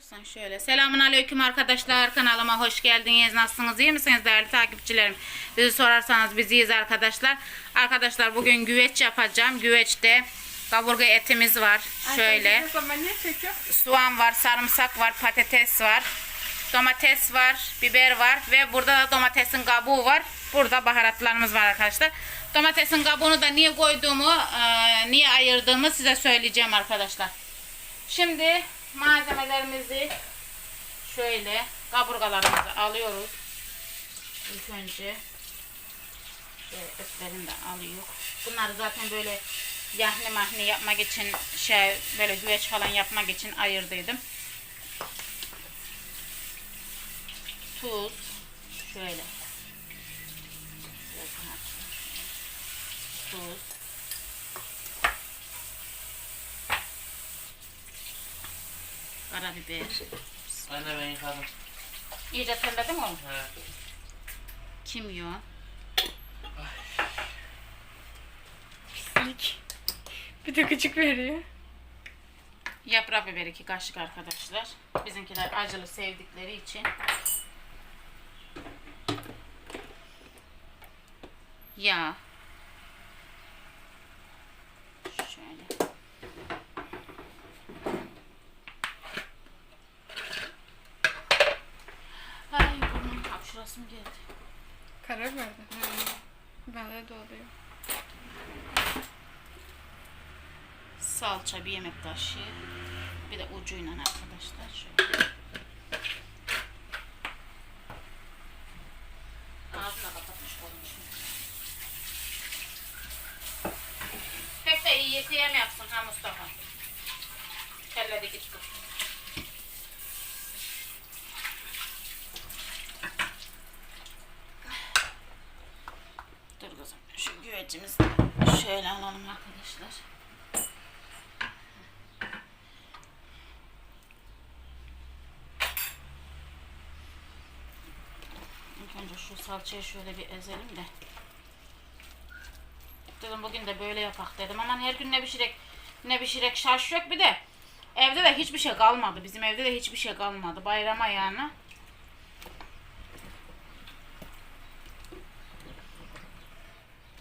Sen şöyle. Selamun aleyküm arkadaşlar. Kanalıma hoş geldiniz. Nasılsınız? iyi misiniz değerli takipçilerim? Bizi sorarsanız biz iyiyiz arkadaşlar. Arkadaşlar bugün güveç yapacağım. Güveçte kaburga etimiz var. Şöyle. Soğan var, sarımsak var, patates var. Domates var, biber var ve burada da domatesin kabuğu var. Burada baharatlarımız var arkadaşlar. Domatesin kabuğunu da niye koyduğumu, niye ayırdığımı size söyleyeceğim arkadaşlar. Şimdi malzemelerimizi şöyle kaburgalarımızı alıyoruz. İlk önce şöyle etlerini de alıyor. Bunları zaten böyle yahni mahni yapmak için şey böyle güveç falan yapmak için ayırdıydım. Tuz şöyle. Tuz. Karabiber. Anne ben yıkadım. İyice terledin mi? He. Kimyon. Pislik. Bir de küçük veriyor. Yaprak biber iki kaşık arkadaşlar. Bizimkiler acılı sevdikleri için. Yağ. Şöyle. Ay burnum hapşurasım geldi. Karabiber de. Bende de oluyor. Salça bir yemek kaşığı. Bir de ucuyla arkadaşlar. Şöyle. Ağzını da kapatmış olmuşum. Pek de iyi yıkayamıyorsun ha Mustafa. Telledi gitti. Dur kızım. Şu güvecimizi de şöyle alalım arkadaşlar. İlk önce şu salçayı şöyle bir ezelim de. Dedim bugün de böyle yapak dedim. Aman her gün ne pişirek ne pişirek şaş yok bir de. Evde de hiçbir şey kalmadı. Bizim evde de hiçbir şey kalmadı. Bayrama yani.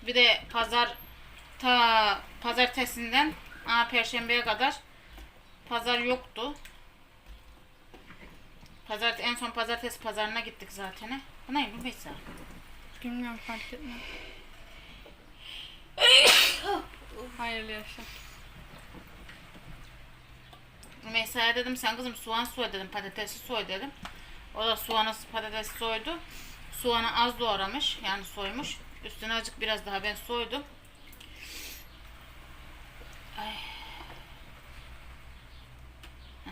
Bir de pazar ta pazartesinden aa, perşembeye kadar pazar yoktu. Pazar en son pazartesi pazarına gittik zaten. Bu ne bu mesela? Bilmiyorum fark etmez. Hayırlı yaşa. Rümeysa'ya dedim sen kızım soğan soy dedim patatesi soy dedim. O da soğanı patatesi soydu. Soğanı az doğramış yani soymuş. Üstüne azıcık biraz daha ben soydum. Ay. Heh.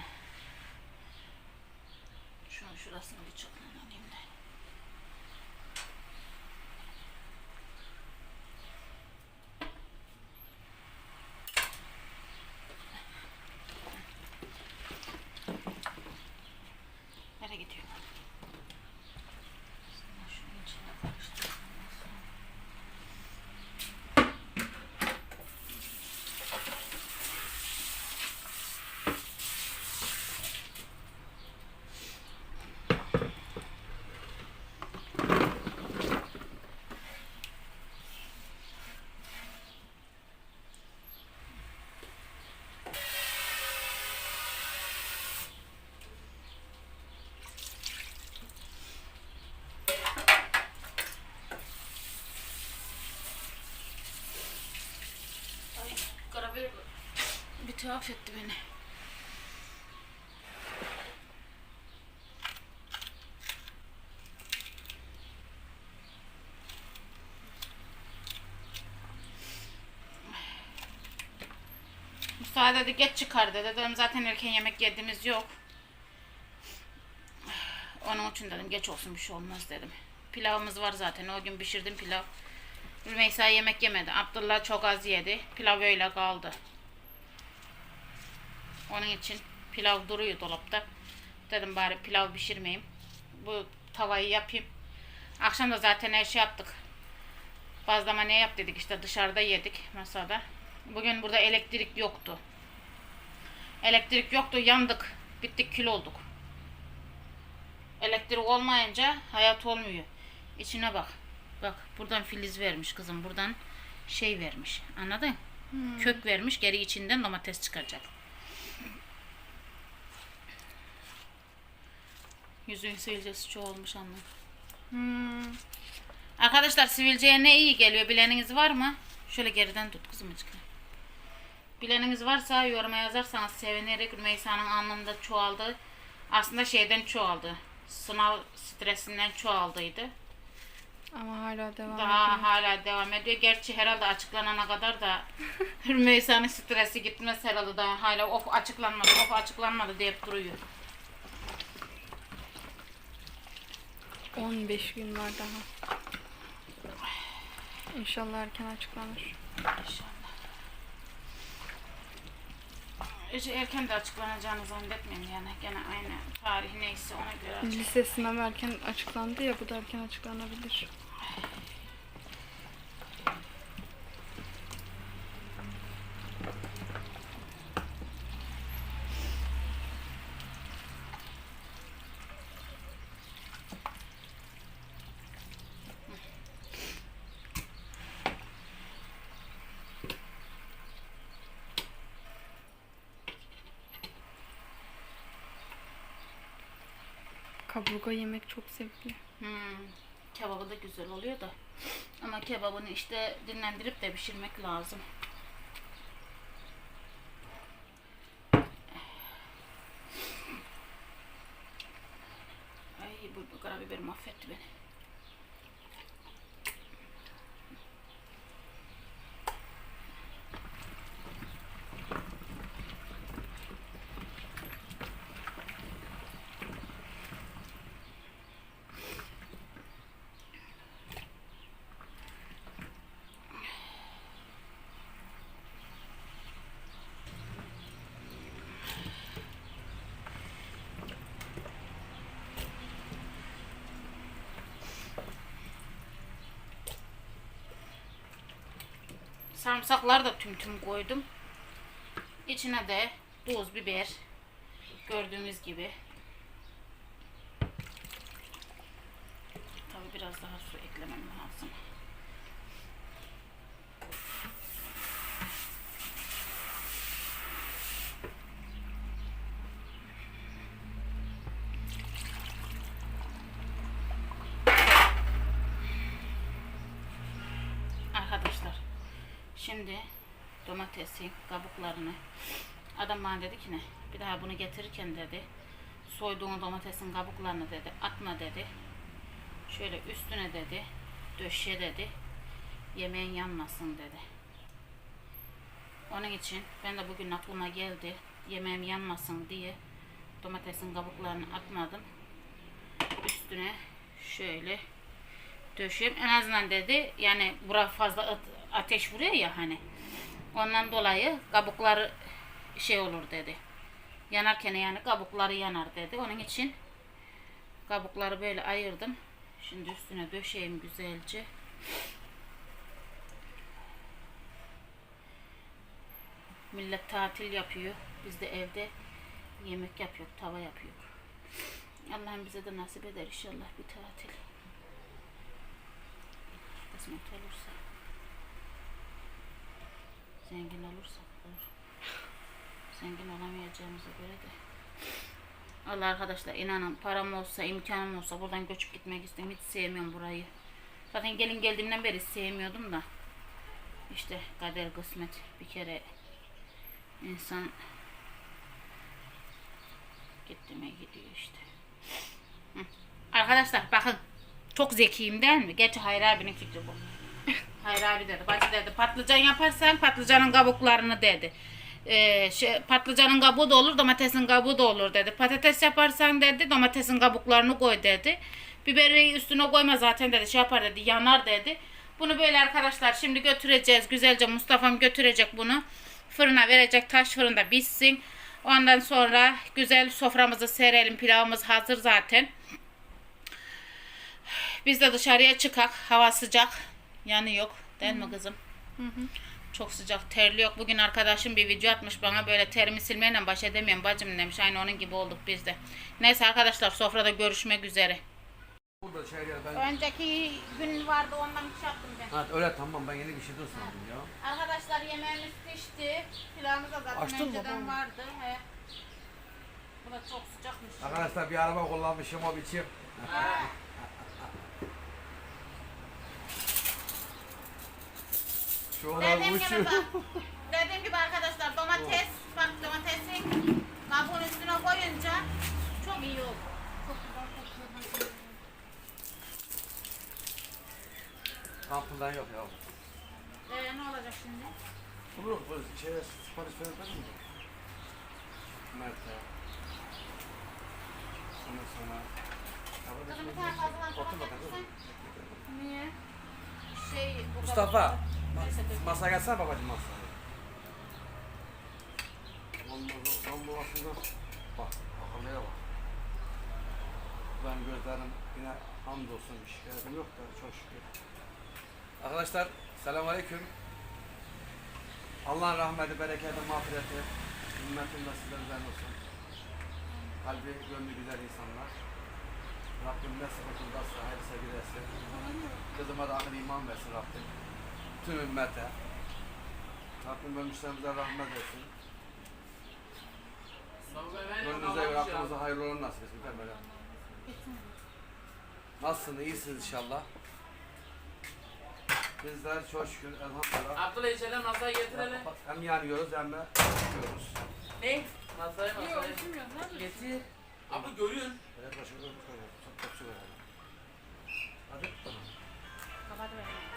Şunun şurasını bir çaklan alayım da. Nereye gidiyor? Sonra şunun içine karıştıralım. Ay karabiber bir tuhaf etti beni. Mustafa dedi geç çıkar dedi. Dedim zaten erken yemek yediğimiz yok. Onun için dedim geç olsun bir şey olmaz dedim. Pilavımız var zaten. O gün pişirdim pilav. Rümeysa yemek yemedi. Abdullah çok az yedi. Pilav öyle kaldı. Onun için pilav duruyor dolapta. Dedim bari pilav pişirmeyeyim. Bu tavayı yapayım. Akşam da zaten her şey yaptık. Bazlama ne yap dedik işte dışarıda yedik masada. Bugün burada elektrik yoktu. Elektrik yoktu yandık. Bittik kül olduk. Elektrik olmayınca hayat olmuyor. İçine bak. Bak buradan filiz vermiş kızım. Buradan şey vermiş. Anladın? Kök vermiş. Geri içinden domates çıkacak. Yüzün sivilcesi çoğalmış anne. Hmm. Arkadaşlar sivilceye ne iyi geliyor bileniniz var mı? Şöyle geriden tut kızım açık. Bileniniz varsa yoruma yazarsanız sevinirim. Rümeysa'nın anlamda çoğaldı. Aslında şeyden çoğaldı. Sınav stresinden çoğaldıydı. Ama hala devam Daha ediyor. hala devam ediyor. Gerçi herhalde açıklanana kadar da Rümeysa'nın stresi gitmez herhalde daha hala of açıklanmadı of açıklanmadı deyip duruyor. 15 gün var daha. İnşallah erken açıklanır. İnşallah. Hiç erken de açıklanacağını zannetmiyorum yani. Gene aynı tarih neyse ona göre. Lise sınavı erken açıklandı ya bu da erken açıklanabilir. Kaburga yemek çok zevkli. Hmm, kebabı da güzel oluyor da. Ama kebabını işte dinlendirip de pişirmek lazım. Ay bu karabiber mahvetti beni. Sarımsakları da tüm tüm koydum. İçine de tuz, biber. Gördüğünüz gibi. Tabii biraz daha su eklemem lazım. Şimdi domatesin kabuklarını. Adam bana dedi ki ne? Bir daha bunu getirirken dedi soyduğun domatesin kabuklarını dedi atma dedi. Şöyle üstüne dedi döşe dedi yemeğin yanmasın dedi. Onun için ben de bugün aklıma geldi yemeğim yanmasın diye domatesin kabuklarını atmadım. Üstüne şöyle döşeyim. En azından dedi yani bura fazla ateş vuruyor ya hani. Ondan dolayı kabukları şey olur dedi. Yanarken yani kabukları yanar dedi. Onun için kabukları böyle ayırdım. Şimdi üstüne döşeyim güzelce. Millet tatil yapıyor. Biz de evde yemek yapıyor, tava yapıyor. Allah'ım bize de nasip eder inşallah bir tatil kısmet olursa zengin olursa olur. Zengin olamayacağımıza göre de Allah arkadaşlar inanın param olsa imkanım olsa buradan göçüp gitmek istiyorum. Hiç sevmiyorum burayı. Zaten gelin geldiğimden beri sevmiyordum da. İşte kader kısmet bir kere insan gittiğime gidiyor işte. Hı. Arkadaşlar bakın çok zekiyim değil mi? Gerçi Hayri abinin fikri bu. Hayri abi dedi. Bacı dedi patlıcan yaparsan patlıcanın kabuklarını dedi. Ee, şey, patlıcanın kabuğu da olur domatesin kabuğu da olur dedi. Patates yaparsan dedi domatesin kabuklarını koy dedi. Biberi üstüne koyma zaten dedi şey yapar dedi yanar dedi. Bunu böyle arkadaşlar şimdi götüreceğiz. Güzelce Mustafa'm götürecek bunu. Fırına verecek taş fırında pişsin. Ondan sonra güzel soframızı serelim. Pilavımız hazır zaten. Biz de dışarıya çıkak. Hava sıcak. Yani yok. Değil mi kızım? Çok sıcak terliyor. Bugün arkadaşım bir video atmış bana böyle terimi silmeyle baş edemiyorum bacım demiş. Aynı onun gibi olduk biz de. Neyse arkadaşlar sofrada görüşmek üzere. Burada şey ya ben... Önceki gün vardı ondan bir şey yaptım ben. Ha öyle tamam ben yeni bir şey de sandım ya. Arkadaşlar yemeğimiz pişti. Pilavımız da zaten Açtın mı önceden vardı. He. Bu da çok sıcakmış. Arkadaşlar bir araba kullanmışım o biçim. Şu olan Dediğim gibi uçuyor. bak. Dediğim gibi arkadaşlar domates, bak domatesin kabuğun üstüne koyunca çok iyi oldu. Çok güzel kokuyor. Kampından yok ya. Ee, ne olacak şimdi? Bunu bu şeye sipariş vermedin mi? Mert'e. Ondan sonra... Kızım bir tane fazladan Otur bakalım. Niye? Şey, bu Mustafa. kadar- dur. Masaya gelsene babacığım masaya. Lan bu aslında bak akıllıya bak. Ben gözlerim yine hamdolsun bir şikayetim yok da çok şükür. Arkadaşlar selamünaleyküm. Allah'ın rahmeti, bereketi, mağfireti ümmetimde sizler üzerine olsun. Kalbi, gönlü güzel insanlar. Rabbim ne sıkıntıdaysa hayırlısı gidersin. Kızıma da akıl iman versin Rabbim. Tüm ümmete. Rabbim ölmüşlerimize rahmet etsin. Gönlünüze göre aklınıza hayırlı olun nasip etsin. Böyle. Nasılsınız? İyisiniz inşallah. Bizler çok şükür elhamdülillah. Abdullah içelim masaya getirelim. Hem yanıyoruz hem de yaşıyoruz. Ne? Masaya Yok masaya. Ne yapıyorsun? Getir. Abi görüyorsun. Evet başımıza bir koyalım. Çok çok çok önemli. Hadi tamam. Kapatıverin.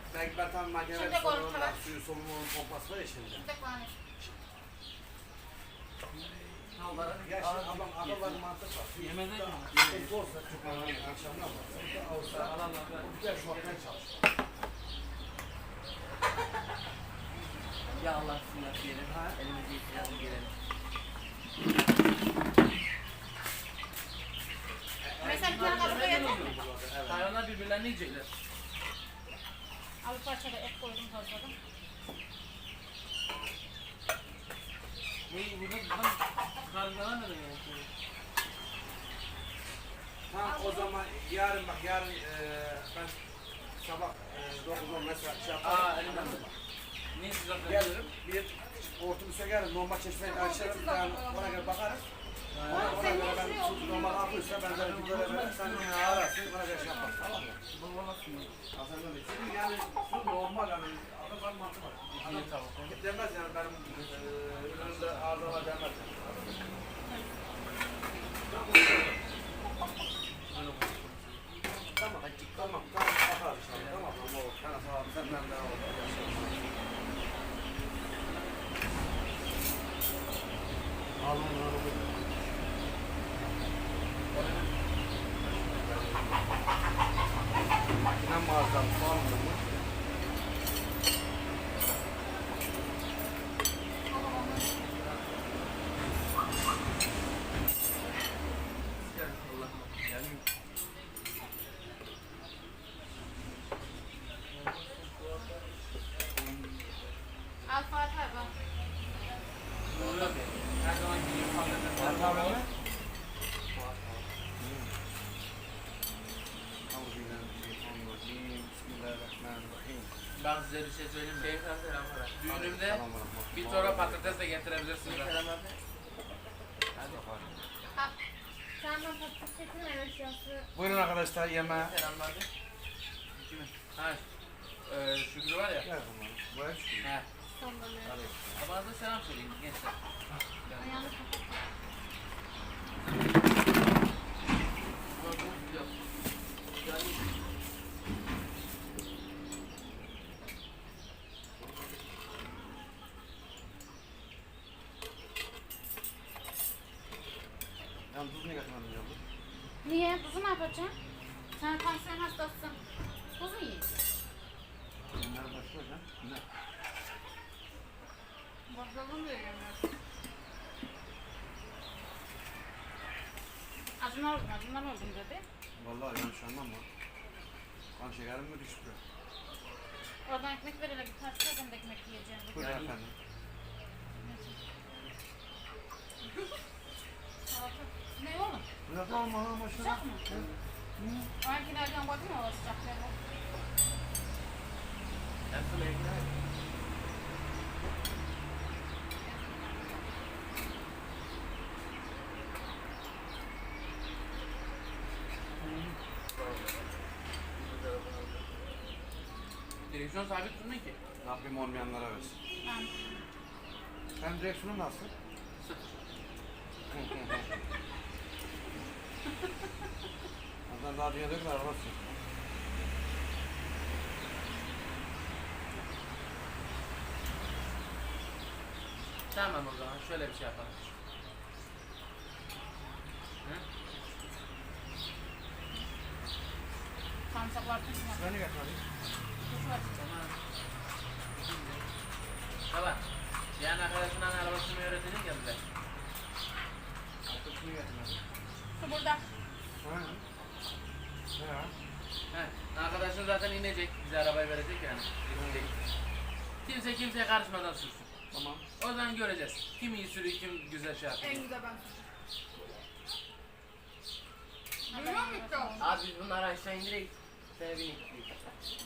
belki ben tam Şimdi soluğun konuş, da tamam. suyu soluğun pompası var ya şimdi. De konuş. Ya şimdi ablam, ablamların mantık var. Yemeden mi? Sıkıntı olsa çok önemli. Akşamdan var. Sıkıntı olsa bir de şortmen çalış. Ya Allah sinir diyelim. Elimizi yıkayalım gelelim. Mesela bir tane kabuğu yeter mi? Hayvanlar birbirlerini yiyecekler. Al bir parça da et koydum hazırladım. Ne burada tam ne demek? Tamam o zaman yarın bak yarın eee ben sabah eee 9-10 mesela şey yaparım. Aa elimden de. Ne sıcak Gelirim bir otobüse gelirim normal çeşmeyi açarım yani ona göre bakarız. Ona, ona göre ben su normal akıyorsa ben de bir böyle sen beni ararsın bana göre şey yaparsın tamam mı? Aslında öyle. Çünkü yani su normal yani akıl var mantık var. İyi tamam. Demez yani benim önümde ağzıma demez. Tamam, tamam, tamam, bakarız inşallah. Tamam, tamam. Ben sağ ol, senden de พ่อสมพ่อหนู Ben size bir şey söyleyeyim mi? Düğünümde Selamünaleyküm. bir torba patates de getirebilirsiniz. Senden patates getirme eşyası. Buyurun arkadaşlar yemeğe. Selamlar. Kimin? Ha. Ee, Şükrü var ya. Gel bakalım. Buyur. He. Sandalye. Bana da selam söyleyin gençler. Ayağını kapat. Yani Tuzu ne yapacaksın? Sen tansiyon hastasın. Tuz mu yiyeceksin? Bunlar başka hocam. Ne? Bakalım da yemiyor. Acımlar oldum, acımlar oldum dedi. Vallahi yanlış anlama. Kan şekerim mi düştü? Oradan ekmek verelim. Bir parça oradan da ekmek yiyeceğim. Buyurun efendim. Salata. Ne oğlum? Bırak alma ha başına. Sıcak mı? Ankilerden koydum ya o sıcakları. Hepsini ekle. Direksiyon sabit tutmuyor ki. Rabbim olmayanlara versin. Ben Sen direksiyonun nasıl? Ondan daha dünyada da araba. Tamam o zaman şöyle bir şey yapalım. Hı? sarımsak var. Tuz var. Beni getir var. Tamam. Baba, yan arkadaşının arabasını öğretelim ya bize. Arkasını getir hadi. Su burada. Ha? Ne ya? He, arkadaşın zaten inecek, bize arabayı verecek yani. İnecek. Kimse kimseye karışmadan sürsün. Tamam. O zaman göreceğiz. Kim iyi sürüyor, kim güzel şey yapıyor. En güzel ben Duyuyor musun? Abi biz bunları aşağı indirek. Seni bir nikleyik.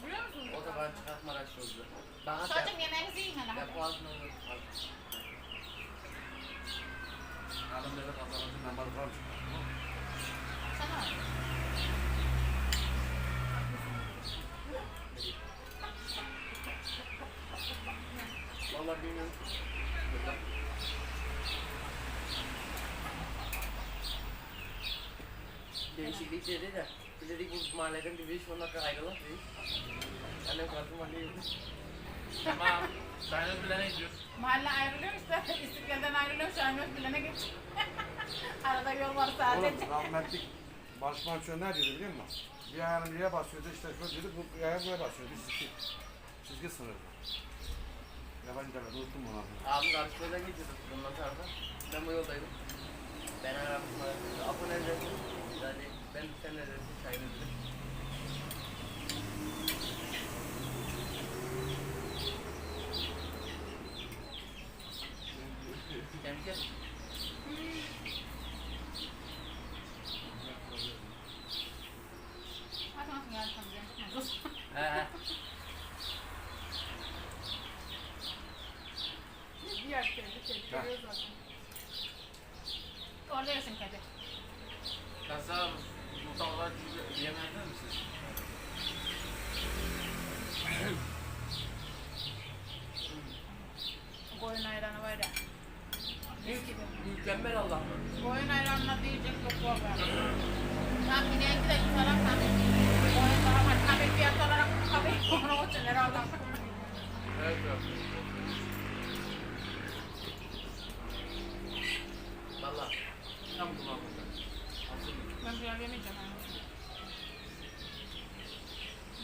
Duyuyor musun? O da bana çıkartma araç yolda. Bana Çocuğum yemeğinizi yiyin hele. hadi. Depo altına olur. Alın böyle kazanalım. Ben balıklarım çıktı. Sana al. Vallahi bilmiyorum. Değişiklik dedi de. Biz dedik bu mahalleden bir 5-10 dakika ayrılır dedik. Annem kartı mahalleye yürüdü. Tamam. Sen öbürlerine gidiyoruz. Mahalle ayrılıyor işte. İstiklal'den ayrılıyor. Şu an Özbilen'e geç. Arada yol var sadece. Oğlum rahmetlik Barış Manço ne diyordu biliyor musun? Bir ayağını bir yere basıyordu işte şöyle diyordu bu ayağını buraya basıyordu çizgi. Çizgi sınırdı. Yabancı deme unuttum onu abi. Abim karşıdan geçiyordu bundan sonra. Ben bu yoldaydım. Ben arabasına Apo nerede? Yani ben sen neredesin? Çayını dedim. Kemke. Hadi nasıl geldi sen Dur. He he. Bir yer kendi görüyor zaten. Orada yesin kedi. Kasa mutlaka yemezler misiniz? Koyun ayranı var ya. Mükemmel Allah'ım. Koyun ayranına diyecek yok haber. Tam ineğinki de tutarım tabii. Koyun daha var. Tabii fiyat olarak tabii onu için herhalde. Evet yok. Valla. Tam kullanmadım. Ben bir yemeyeceğim.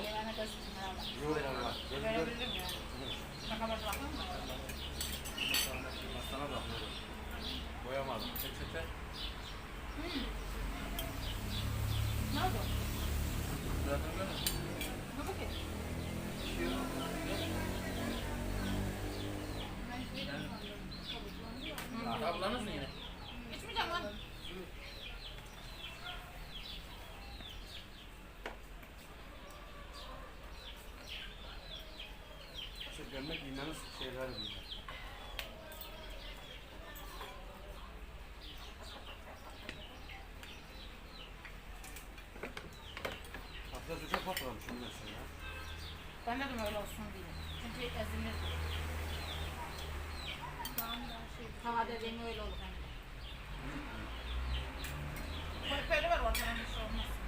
Yemene gözüküyor herhalde. Yok valla. Gözler Verebilirim yani. Şaka bakma mı? hastana da Boyamadım. Peçete. Ne oldu? Zaten böyle. Ne bu ki? Ablanız mı yine? İçmeyeceğim lan. İşte gömlek giymeniz şeyleri bunlar. Atlas uçak patlamışım mesela. Ben dedim öyle olsun diye. Çünkü ezilir. Ben de şey Hava dediğin öyle olur hani. Böyle var ortadan bir şey olmaz.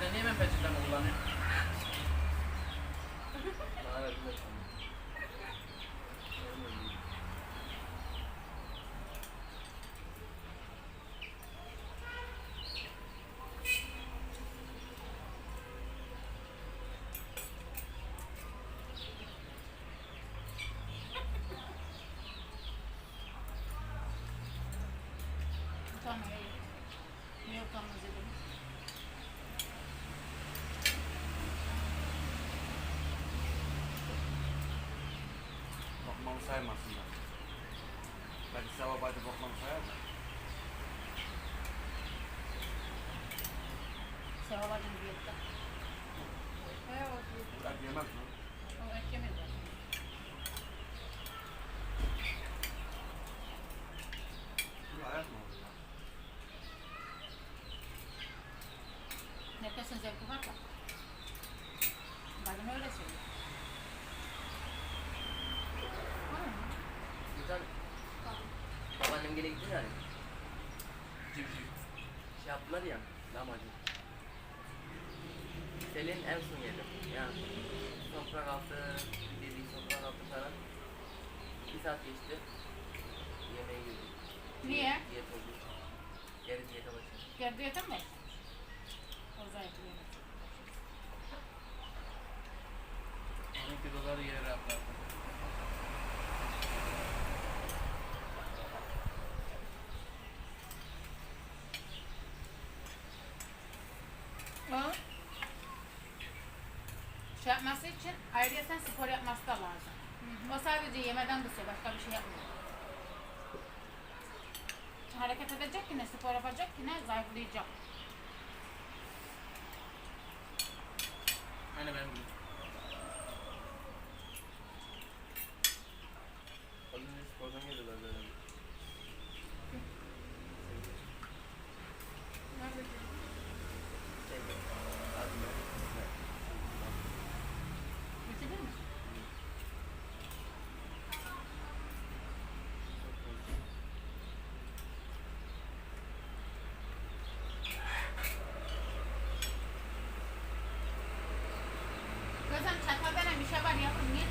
Sen niye ben peçeten kullanıyorsun? Utanmıyor. Niye utanmaz edelim? Trzeba bardzo pochłonąć Trzeba bardzo pochłonąć Tak nie ma. Babaannem gene gitti yani. Civciv. Şey yaptılar ya. Lahmacun. Selin en son yedi. Yani toprak altı dediği toprak altı falan. Bir saat geçti. Yemeğe girdim. Niye? Diyet oldu. Geri diyete başladım. Gel diyete mi? O zayıflı yemek. 12 doları yere atlardı. O şey yapması için ayrıyeten spor yapması da lazım. O sadece yemeden kısıyor, başka bir şey yapmıyor. Hareket edecek ki ne, spor yapacak ki ne, zayıflayacak. Hani ben gibi. Mas a gente acaba na Michel Barinha por mim,